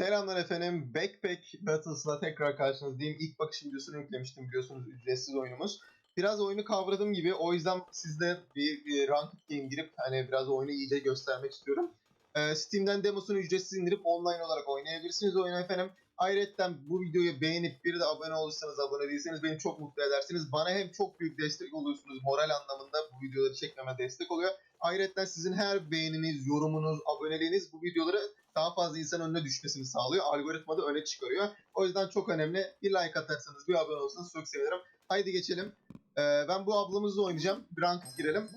Selamlar efendim. Backpack Battles'la tekrar karşınızdayım. İlk bakış videosunu yüklemiştim biliyorsunuz ücretsiz oyunumuz. Biraz oyunu kavradım gibi o yüzden sizde bir, bir ranked game girip hani biraz oyunu iyice göstermek istiyorum. Ee, Steam'den demosunu ücretsiz indirip online olarak oynayabilirsiniz oyunu efendim. Ayrıca bu videoyu beğenip bir de abone olursanız abone değilseniz beni çok mutlu edersiniz. Bana hem çok büyük destek oluyorsunuz moral anlamında bu videoları çekmeme destek oluyor. Ayrıca sizin her beğeniniz, yorumunuz, aboneliğiniz bu videoları daha fazla insan önüne düşmesini sağlıyor. Algoritmada öne çıkarıyor. O yüzden çok önemli. Bir like atarsanız, bir abone olursanız çok sevinirim. Haydi geçelim. Ee, ben bu ablamızla oynayacağım. Bir ranked girelim.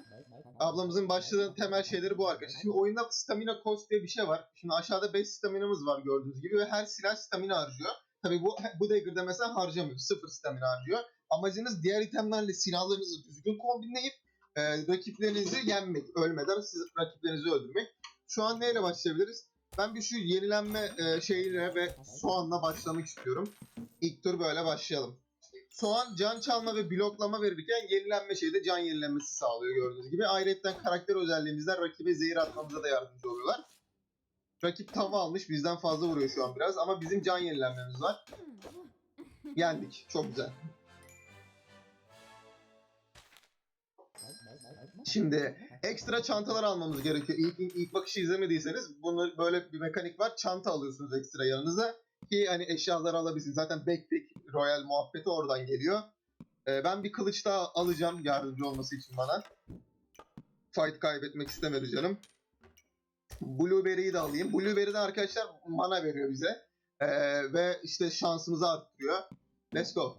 Ablamızın başladığı temel şeyleri bu arkadaşlar. Şimdi oyunda stamina cost diye bir şey var. Şimdi aşağıda 5 staminamız var gördüğünüz gibi ve her silah stamina harcıyor. Tabii bu bu dagger'da mesela harcamıyor. Sıfır stamina harcıyor. Amacınız diğer itemlerle silahlarınızı düzgün kombinleyip e, rakiplerinizi yenmek. Ölmeden siz rakiplerinizi öldürmek. Şu an neyle başlayabiliriz? Ben bir şu yenilenme e, şeyine ve soğanla başlamak istiyorum. İlk tur böyle başlayalım. Soğan can çalma ve bloklama verirken yenilenme şeyi de can yenilenmesi sağlıyor gördüğünüz gibi. Ayrıca karakter özelliğimizden rakibe zehir atmamıza da yardımcı oluyorlar. Rakip tava almış bizden fazla vuruyor şu an biraz ama bizim can yenilenmemiz var. Yendik. Çok güzel. Şimdi ekstra çantalar almamız gerekiyor. İlk, ilk bakışı izlemediyseniz bunlar böyle bir mekanik var. Çanta alıyorsunuz ekstra yanınıza ki hani eşyaları alabilirsiniz. Zaten backpack royal muhabbeti oradan geliyor. Ee, ben bir kılıç daha alacağım yardımcı olması için bana. Fight kaybetmek istemedi canım. Blueberry'yi de alayım. Blueberry de arkadaşlar mana veriyor bize. Ee, ve işte şansımızı arttırıyor. Let's go.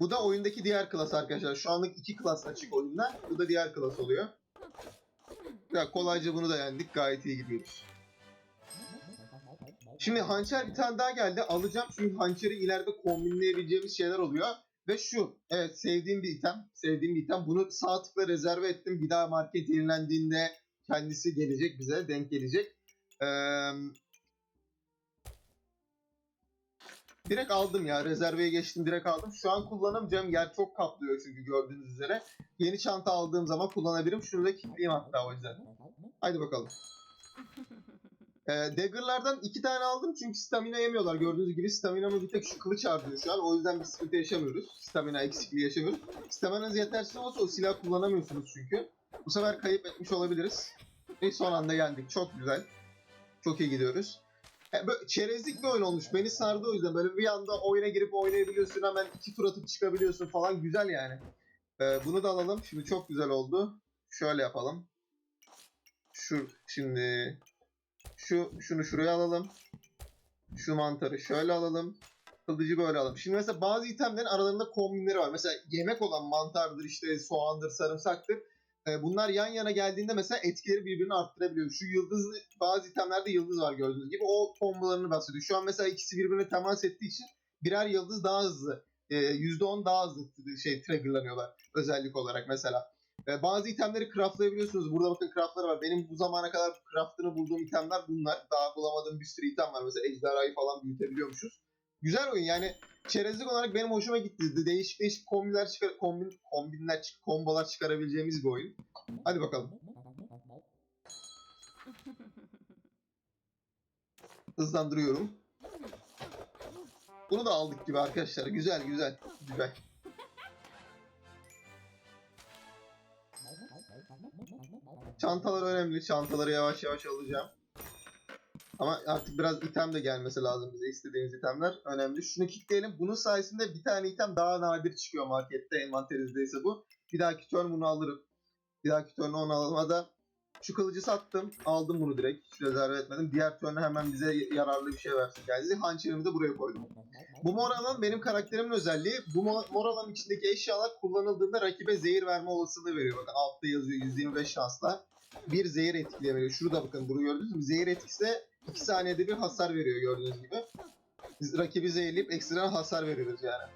Bu da oyundaki diğer klas arkadaşlar. Şu anlık iki klas açık oyunda. Bu da diğer klas oluyor. Ya kolayca bunu da yendik. Gayet iyi gidiyoruz. Şimdi hançer bir tane daha geldi. Alacağım çünkü hançeri ileride kombinleyebileceğimiz şeyler oluyor. Ve şu, evet sevdiğim bir item. Sevdiğim bir item. Bunu sağ tıkla rezerve ettim. Bir daha market yenilendiğinde kendisi gelecek bize. Denk gelecek. Eee... Direkt aldım ya. Rezerveye geçtim direkt aldım. Şu an kullanamayacağım. Yer çok kaplıyor çünkü gördüğünüz üzere. Yeni çanta aldığım zaman kullanabilirim. Şunu da kilitleyeyim hatta o yüzden. Haydi bakalım. Ee, dagger'lardan iki tane aldım çünkü stamina yemiyorlar. Gördüğünüz gibi staminamı bir tek şu kılıç harcıyor şu an. O yüzden bir sıkıntı yaşamıyoruz. Stamina eksikliği yaşamıyoruz. Staminanız yetersiz olsa o silah kullanamıyorsunuz çünkü. Bu sefer kayıp etmiş olabiliriz. Ve son anda yendik. Çok güzel. Çok iyi gidiyoruz. E, böyle çerezlik bir oyun olmuş. Beni sardı o yüzden. Böyle bir anda oyuna girip oynayabiliyorsun. Hemen iki tur atıp çıkabiliyorsun falan. Güzel yani. E, bunu da alalım. Şimdi çok güzel oldu. Şöyle yapalım. Şu şimdi şu şunu şuraya alalım. Şu mantarı şöyle alalım. Kılıcı böyle alalım. Şimdi mesela bazı itemlerin aralarında kombinleri var. Mesela yemek olan mantardır, işte soğandır, sarımsaktır. E, bunlar yan yana geldiğinde mesela etkileri birbirini arttırabiliyor. Şu yıldız bazı itemlerde yıldız var gördüğünüz gibi. O kombolarını bahsediyor. Şu an mesela ikisi birbirine temas ettiği için birer yıldız daha hızlı. E, %10 daha hızlı şey triggerlanıyorlar özellik olarak mesela. E, bazı itemleri craftlayabiliyorsunuz. Burada bakın craftları var. Benim bu zamana kadar craftını bulduğum itemler bunlar. Daha bulamadığım bir sürü item var. Mesela ejderhayı falan büyütebiliyormuşuz. Güzel oyun yani çerezlik olarak benim hoşuma gitti. Değişik değişik kombinler çıkar kombin kombinler çık kombolar çıkarabileceğimiz bir oyun. Hadi bakalım. Hızlandırıyorum. Bunu da aldık gibi arkadaşlar. Güzel güzel. Güzel. Çantalar önemli. Çantaları yavaş yavaş alacağım. Ama artık biraz item de gelmesi lazım bize istediğimiz itemler önemli. Şunu kilitleyelim. Bunun sayesinde bir tane item daha nadir çıkıyor markette envanterizdeyse bu. Bir dahaki turn bunu alırım. Bir dahaki turn onu almada şu kılıcı sattım. Aldım bunu direkt. Hiç rezerve etmedim. Diğer turn'a hemen bize yararlı bir şey versin geldi. Hançerimi de buraya koydum. Bu mor alan benim karakterimin özelliği. Bu mo- mor alanın içindeki eşyalar kullanıldığında rakibe zehir verme olasılığı veriyor. Bakın altta yazıyor 125 şansla. Bir zehir etkileyebiliyor. Şurada bakın bunu gördünüz mü? Zehir etkisi 2 saniyede bir hasar veriyor gördüğünüz gibi. Biz rakibi zehirleyip ekstra hasar veriyoruz yani.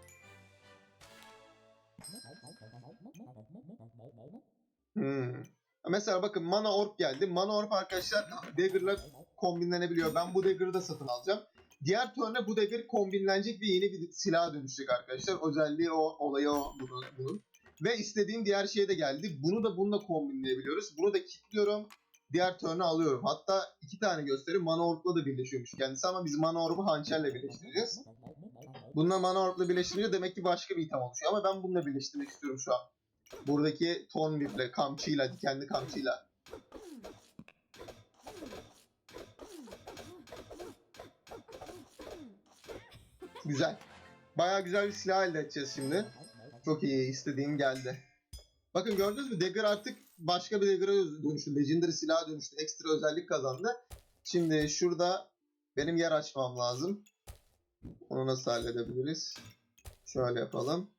Hmm. Mesela bakın Mana Orb geldi. Mana Orb arkadaşlar Dagger'la kombinlenebiliyor. Ben bu Dagger'ı da satın alacağım. Diğer turn'a bu Dagger kombinlenecek ve yeni bir silaha dönüşecek arkadaşlar. Özelliği o, olayı o bunun. bunun. Ve istediğim diğer şeye de geldi. Bunu da bununla kombinleyebiliyoruz. Bunu da kilitliyorum. Diğer turn'u alıyorum. Hatta iki tane göstereyim. Mana Orb'la da birleşiyormuş kendisi ama biz Mana Orb'u hançerle birleştireceğiz. Bununla Mana Orb'la birleştirince demek ki başka bir item oluşuyor. Ama ben bununla birleştirmek istiyorum şu an. Buradaki ton birle, kamçıyla, dikenli kamçıyla. Güzel. Bayağı güzel bir silah elde edeceğiz şimdi. Çok iyi. istediğim geldi. Bakın gördünüz mü? Dagger artık başka bir Dagger'a dönüştü. Legendary silaha dönüştü. Ekstra özellik kazandı. Şimdi şurada benim yer açmam lazım. Onu nasıl halledebiliriz? Şöyle yapalım.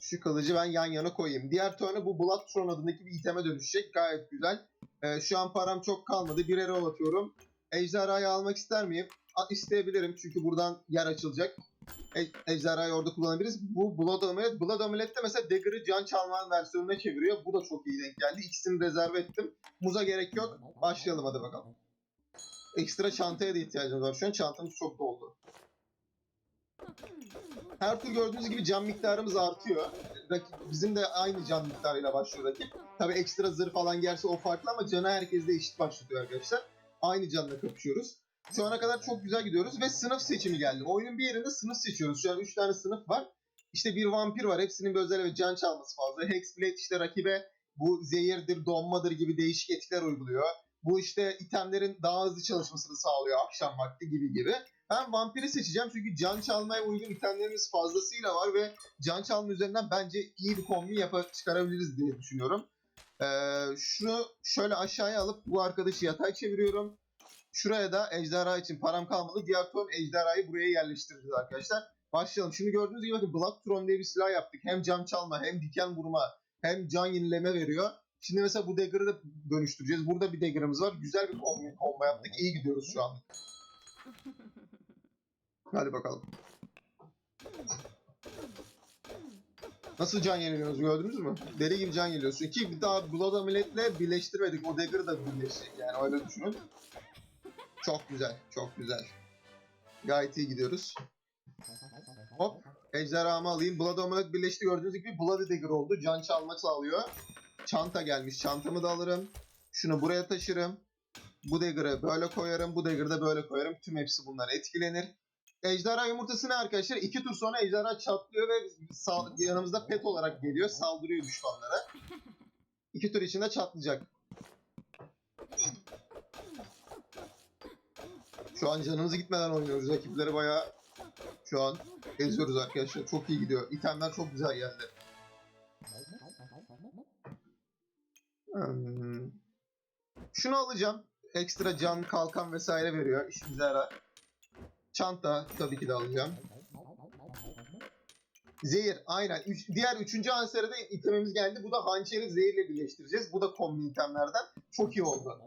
Şu kılıcı ben yan yana koyayım. Diğer turn'u bu Blood adındaki bir iteme dönüşecek. Gayet güzel. Ee, şu an param çok kalmadı. Bir arrow atıyorum. Ejderhayı almak ister miyim? A- isteyebilirim çünkü buradan yer açılacak. E- ejderhayı orada kullanabiliriz. Bu Blood Amulet. Blood Amulet de mesela Dagger'ı can çalma versiyonuna çeviriyor. Bu da çok iyi denk geldi. İkisini rezerve ettim. Muza gerek yok. Başlayalım hadi bakalım. Ekstra çantaya da ihtiyacımız var. Şu an çantamız çok doldu. Her tur gördüğünüz gibi can miktarımız artıyor. Rakip, bizim de aynı can miktarıyla başlıyor rakip. Tabi ekstra zırh falan gelse o farklı ama canı herkes de eşit başlatıyor arkadaşlar. Aynı canla kapışıyoruz. Şu ana kadar çok güzel gidiyoruz ve sınıf seçimi geldi. Oyunun bir yerinde sınıf seçiyoruz. Şu an 3 tane sınıf var. İşte bir vampir var. Hepsinin bir özel ve can çalması fazla. Hexblade işte rakibe bu zehirdir, donmadır gibi değişik etkiler uyguluyor. Bu işte itemlerin daha hızlı çalışmasını sağlıyor akşam vakti gibi gibi. Ben vampiri seçeceğim çünkü can çalmaya uygun itemlerimiz fazlasıyla var ve can çalma üzerinden bence iyi bir kombin yapıp çıkarabiliriz diye düşünüyorum. Ee, şunu şöyle aşağıya alıp bu arkadaşı yatay çeviriyorum. Şuraya da ejderha için param kalmadı. Diğer ton ejderhayı buraya yerleştireceğiz arkadaşlar. Başlayalım. Şimdi gördüğünüz gibi bakın Black Throne diye bir silah yaptık. Hem can çalma hem diken vurma hem can yenileme veriyor. Şimdi mesela bu dagger'ı da dönüştüreceğiz. Burada bir dagger'ımız var. Güzel bir combo, combo yaptık. İyi gidiyoruz şu an. Hadi bakalım. Nasıl can yeniliyoruz gördünüz mü? Deli gibi can yeniliyorsun. Ki bir daha Blood Amulet'le birleştirmedik. O dagger'ı da birleşecek yani öyle düşünün. Çok güzel, çok güzel. Gayet iyi gidiyoruz. Hop, ejderhamı alayım. Blood Amulet birleşti gördüğünüz gibi Bloody Dagger oldu. Can çalma sağlıyor. Çanta gelmiş. Çantamı da alırım. Şunu buraya taşırım. Bu dagger'ı böyle koyarım. Bu dagger'ı da böyle koyarım. Tüm hepsi bunlar etkilenir. Ejderha yumurtası ne arkadaşlar? İki tur sonra ejderha çatlıyor ve yanımızda pet olarak geliyor. Saldırıyor düşmanlara. İki tur içinde çatlayacak. Şu an canımız gitmeden oynuyoruz. Rakipleri bayağı şu an eziyoruz arkadaşlar. Çok iyi gidiyor. İtemler çok güzel geldi. Hmm. Şunu alacağım. Ekstra can, kalkan vesaire veriyor. İşimize yarar. Çanta tabii ki de alacağım. Zehir aynen. Üç, diğer üçüncü hançerde itemimiz geldi. Bu da hançeri zehirle birleştireceğiz. Bu da kombin itemlerden. Çok iyi oldu.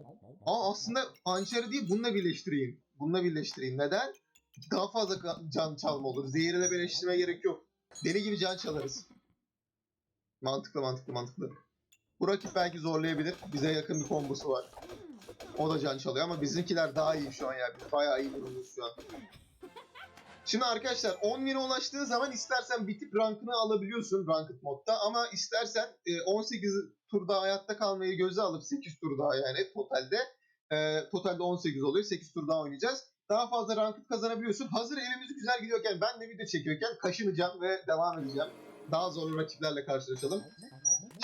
Ama aslında hançeri değil bununla birleştireyim. Bununla birleştireyim. Neden? Daha fazla can çalma olur. Zehirle birleştirmeye gerek yok. Deli gibi can çalarız. Mantıklı mantıklı mantıklı. Bu rakip belki zorlayabilir. Bize yakın bir kombosu var. O da can çalıyor ama bizimkiler daha iyi şu an ya. Biz bayağı iyi durumdayız şu an. Şimdi arkadaşlar 10 bine ulaştığın zaman istersen bitip rankını alabiliyorsun ranked modda ama istersen e, 18 turda hayatta kalmayı göze alıp 8 tur daha yani totalde e, totalde 18 oluyor 8 tur daha oynayacağız. Daha fazla ranked kazanabiliyorsun. Hazır elimiz güzel gidiyorken ben de video çekiyorken kaşınacağım ve devam edeceğim. Daha zorlu rakiplerle karşılaşalım.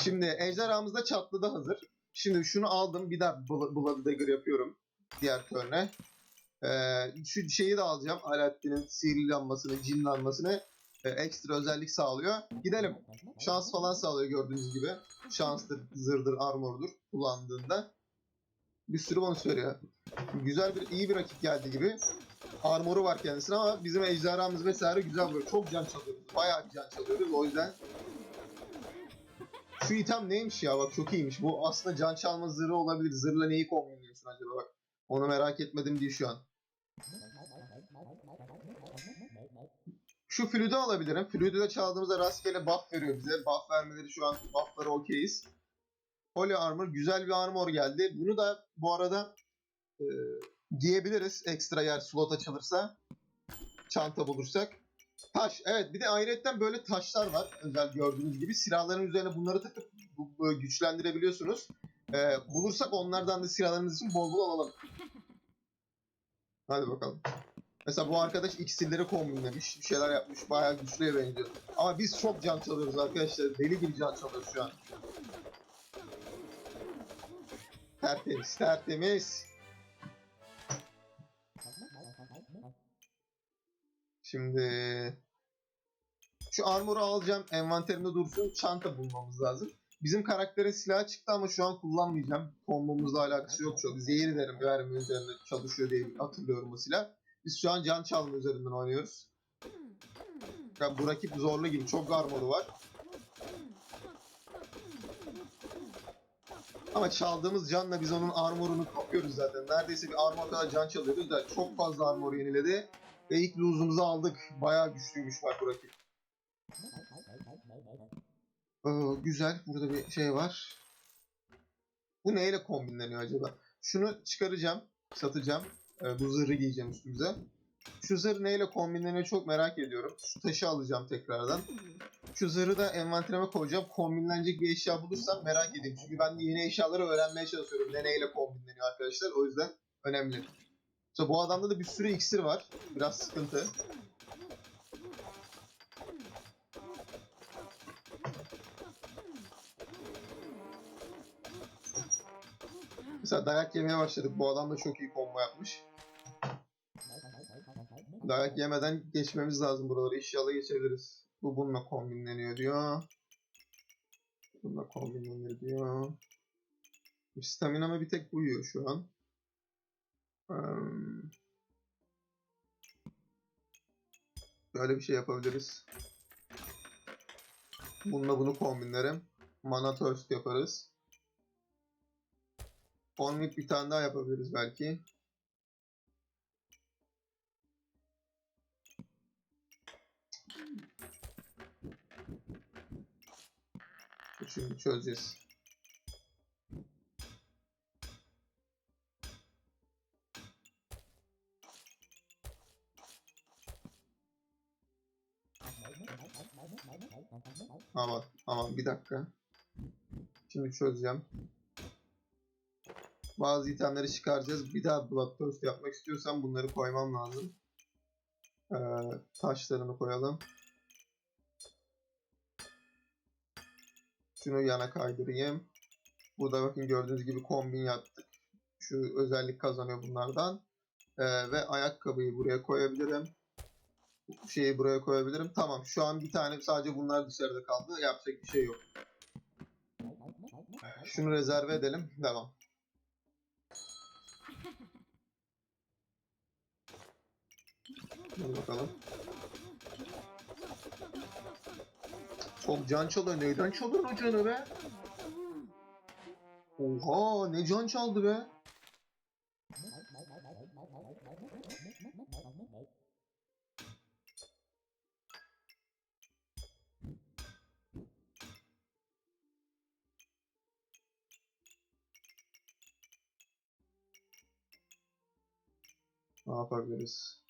Şimdi ejderhamız da çatladı hazır. Şimdi şunu aldım. Bir daha Blood Dagger yapıyorum. Diğer turne. Ee, şu şeyi de alacağım. Alaaddin'in sihirli lambasını, cin lambasını e, ekstra özellik sağlıyor. Gidelim. Şans falan sağlıyor gördüğünüz gibi. Şanstır, zırdır, armordur kullandığında. Bir sürü bonus veriyor. Güzel bir, iyi bir rakip geldi gibi. Armoru var kendisine ama bizim ejderhamız vesaire güzel vuruyor. Çok can çalıyoruz. Bayağı can çalıyoruz. O yüzden şu item neymiş ya bak çok iyiymiş. Bu aslında can çalma zırhı olabilir. Zırhla neyi kombinliyorsun acaba bak. Onu merak etmedim diye şu an. Şu flütü alabilirim. Flütü de çaldığımızda rastgele buff veriyor bize. Buff vermeleri şu an buffları okeyiz. Holy Armor güzel bir armor geldi. Bunu da bu arada e, giyebiliriz. Ekstra yer slot açılırsa. Çanta bulursak. Taş. Evet bir de ayrıyetten böyle taşlar var. Özel gördüğünüz gibi. Silahların üzerine bunları takıp güçlendirebiliyorsunuz. Ee, bulursak onlardan da silahlarımız için bol bol alalım. Hadi bakalım. Mesela bu arkadaş iksirleri kombinlemiş. Bir şeyler yapmış. Bayağı güçlüye benziyor. Ama biz çok can çalıyoruz arkadaşlar. Deli gibi can çalıyoruz şu an. Tertemiz, tertemiz. Şimdi şu armoru alacağım. Envanterimde dursun. Çanta bulmamız lazım. Bizim karakterin silahı çıktı ama şu an kullanmayacağım. Kombomuzla alakası yok çok. Zehir verim verme üzerinde çalışıyor diye hatırlıyorum bu silah. Biz şu an can çalma üzerinden oynuyoruz. Yani bu rakip zorlu gibi. Çok armoru var. Ama çaldığımız canla biz onun armorunu kapıyoruz zaten. Neredeyse bir armor kadar can çalıyoruz da çok fazla armor yeniledi. Ve ilk lose'umuzu aldık. Bayağı güçlüymüş bak bu rakip. Ee, güzel. Burada bir şey var. Bu neyle kombinleniyor acaba? Şunu çıkaracağım. Satacağım. Ee, bu zırhı giyeceğim üstümüze. Şu zırh neyle kombinleniyor çok merak ediyorum. Şu taşı alacağım tekrardan. Şu zırhı da envanterime koyacağım. Kombinlenecek bir eşya bulursam merak edeyim. Çünkü ben yeni eşyaları öğrenmeye çalışıyorum. Ne neyle kombinleniyor arkadaşlar. O yüzden önemli. Mesela bu adamda da bir sürü iksir var. Biraz sıkıntı. Mesela dayak yemeye başladık. Bu adam da çok iyi combo yapmış. Dayak yemeden geçmemiz lazım buraları. İnşallah geçebiliriz. Bu bununla kombinleniyor diyor. Bununla kombinlenir diyor. Stamina'ma bir tek uyuyor şu an. Böyle bir şey yapabiliriz. Bununla bunu kombinlerim. Mana Thirst yaparız. Onmit bir tane daha yapabiliriz belki. Şimdi çözeceğiz. Aman aman bir dakika. Şimdi çözeceğim. Bazı itemleri çıkaracağız. Bir daha Bloodthirst yapmak istiyorsam bunları koymam lazım. Ee, taşlarını koyalım. Şunu yana kaydırayım. Burada bakın gördüğünüz gibi kombin yaptık. Şu özellik kazanıyor bunlardan. Ee, ve ayakkabıyı buraya koyabilirim. Bu şeyi buraya koyabilirim. Tamam şu an bir tane sadece bunlar dışarıda kaldı. Yapacak bir şey yok. Şunu rezerve edelim. Devam. Hadi bakalım. Çok can çalıyor. Neyden çalıyor o canı be? Oha ne can çaldı be? Ne yapabiliriz?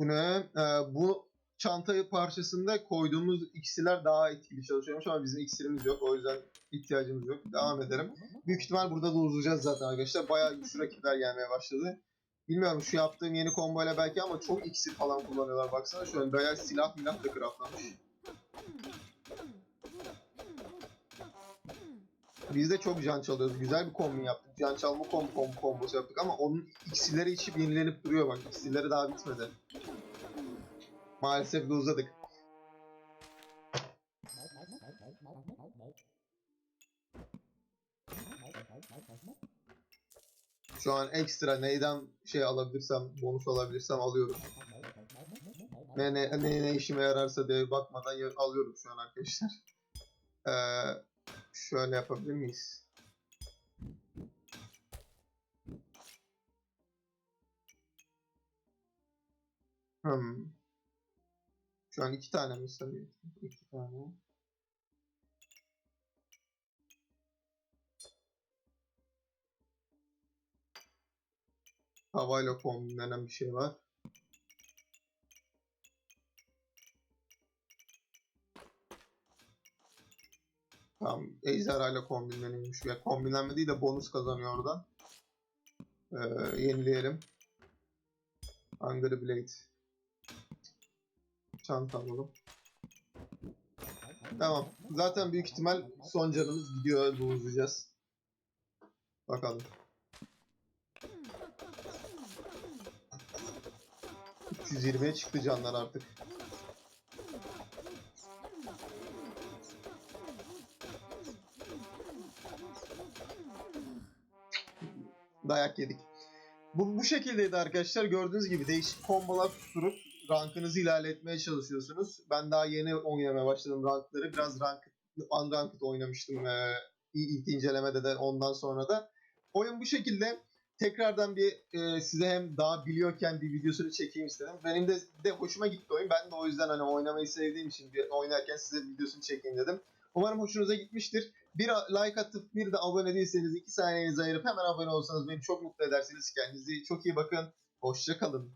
Bu ne? Ee, bu çantayı parçasında koyduğumuz iksirler daha etkili çalışıyormuş ama bizim iksirimiz yok. O yüzden ihtiyacımız yok. Devam edelim. Büyük ihtimal burada da uzayacağız zaten arkadaşlar. Bayağı güçlü rakipler gelmeye başladı. Bilmiyorum şu yaptığım yeni komboyla belki ama çok iksir falan kullanıyorlar. Baksana şu an bayağı silah milah da craftlamış. Biz de çok can çalıyoruz. Güzel bir kombin yaptık. Can çalma kom kom kombosu yaptık ama onun iksirleri içip yenilenip duruyor bak. İksirleri daha bitmedi. Maalesef uzadık. Şu an ekstra neyden şey alabilirsem, bonus alabilirsem alıyorum. Ne, ne, ne, ne işime yararsa diye bakmadan alıyorum şu an arkadaşlar. Ee, şöyle yapabilir miyiz? Hmm. Şu an iki tane mi sanıyor? İki tane. Havayla kombinlenen bir şey var. Tamam. Ejderha ile kombinleniyormuş. Ya kombinlenme değil de bonus kazanıyor oradan. Ee, yenileyelim. Angry Blade. Çanta alalım. Tamam. Zaten büyük ihtimal son canımız gidiyor. Uzayacağız. Bakalım. 320'ye çıktı canlar artık. Dayak yedik. Bu, bu şekildeydi arkadaşlar. Gördüğünüz gibi değişik kombolar tuturup rankınızı ilerletmeye çalışıyorsunuz. Ben daha yeni oynamaya başladım rankları. Biraz rank, unranked oynamıştım ee, ilk incelemede de ondan sonra da. Oyun bu şekilde. Tekrardan bir e, size hem daha biliyorken bir videosunu çekeyim istedim. Benim de, de hoşuma gitti oyun. Ben de o yüzden hani oynamayı sevdiğim için bir oynarken size videosunu çekeyim dedim. Umarım hoşunuza gitmiştir. Bir like atıp bir de abone değilseniz iki saniyenizi ayırıp hemen abone olsanız beni çok mutlu edersiniz. Kendinize çok iyi bakın. Hoşça kalın.